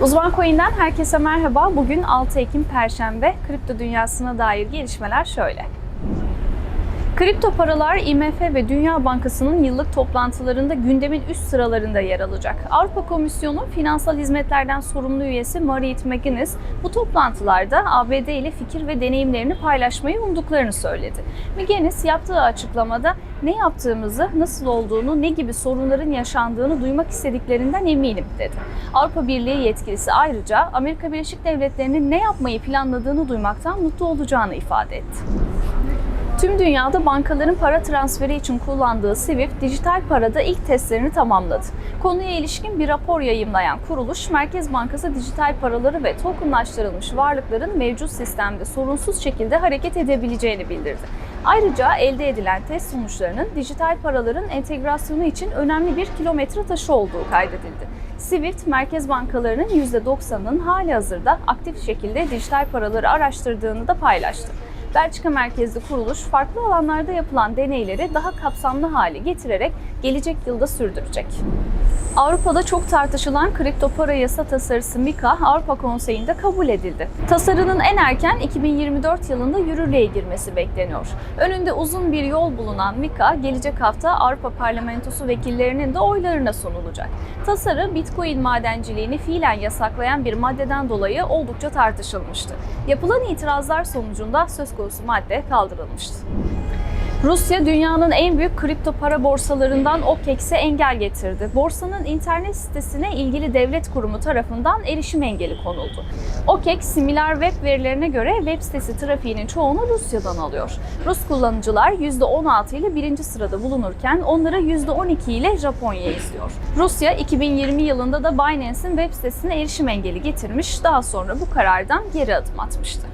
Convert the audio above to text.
Uzman Coin'den herkese merhaba. Bugün 6 Ekim Perşembe. Kripto dünyasına dair gelişmeler şöyle. Kripto paralar IMF ve Dünya Bankası'nın yıllık toplantılarında gündemin üst sıralarında yer alacak. Avrupa Komisyonu Finansal Hizmetlerden sorumlu üyesi Mariette McGuinness bu toplantılarda ABD ile fikir ve deneyimlerini paylaşmayı umduklarını söyledi. McGuinness yaptığı açıklamada ne yaptığımızı, nasıl olduğunu, ne gibi sorunların yaşandığını duymak istediklerinden eminim dedi. Avrupa Birliği yetkilisi ayrıca Amerika Birleşik Devletleri'nin ne yapmayı planladığını duymaktan mutlu olacağını ifade etti. Tüm dünyada bankaların para transferi için kullandığı SWIFT dijital parada ilk testlerini tamamladı. Konuya ilişkin bir rapor yayımlayan kuruluş, Merkez Bankası dijital paraları ve tokenlaştırılmış varlıkların mevcut sistemde sorunsuz şekilde hareket edebileceğini bildirdi. Ayrıca elde edilen test sonuçlarının dijital paraların entegrasyonu için önemli bir kilometre taşı olduğu kaydedildi. SWIFT, merkez bankalarının %90'ının hali hazırda aktif şekilde dijital paraları araştırdığını da paylaştı. Belçika merkezli kuruluş farklı alanlarda yapılan deneyleri daha kapsamlı hale getirerek gelecek yılda sürdürecek. Avrupa'da çok tartışılan kripto para yasa tasarısı MiCA Avrupa Konseyi'nde kabul edildi. Tasarının en erken 2024 yılında yürürlüğe girmesi bekleniyor. Önünde uzun bir yol bulunan MiCA gelecek hafta Avrupa Parlamentosu vekillerinin de oylarına sunulacak. Tasarı Bitcoin madenciliğini fiilen yasaklayan bir maddeden dolayı oldukça tartışılmıştı. Yapılan itirazlar sonucunda söz konusu madde kaldırılmıştı. Rusya dünyanın en büyük kripto para borsalarından OKEX'e engel getirdi. Borsanın internet sitesine ilgili devlet kurumu tarafından erişim engeli konuldu. OKEX, similar web verilerine göre web sitesi trafiğinin çoğunu Rusya'dan alıyor. Rus kullanıcılar %16 ile birinci sırada bulunurken onları %12 ile Japonya izliyor. Rusya 2020 yılında da Binance'in web sitesine erişim engeli getirmiş, daha sonra bu karardan geri adım atmıştı.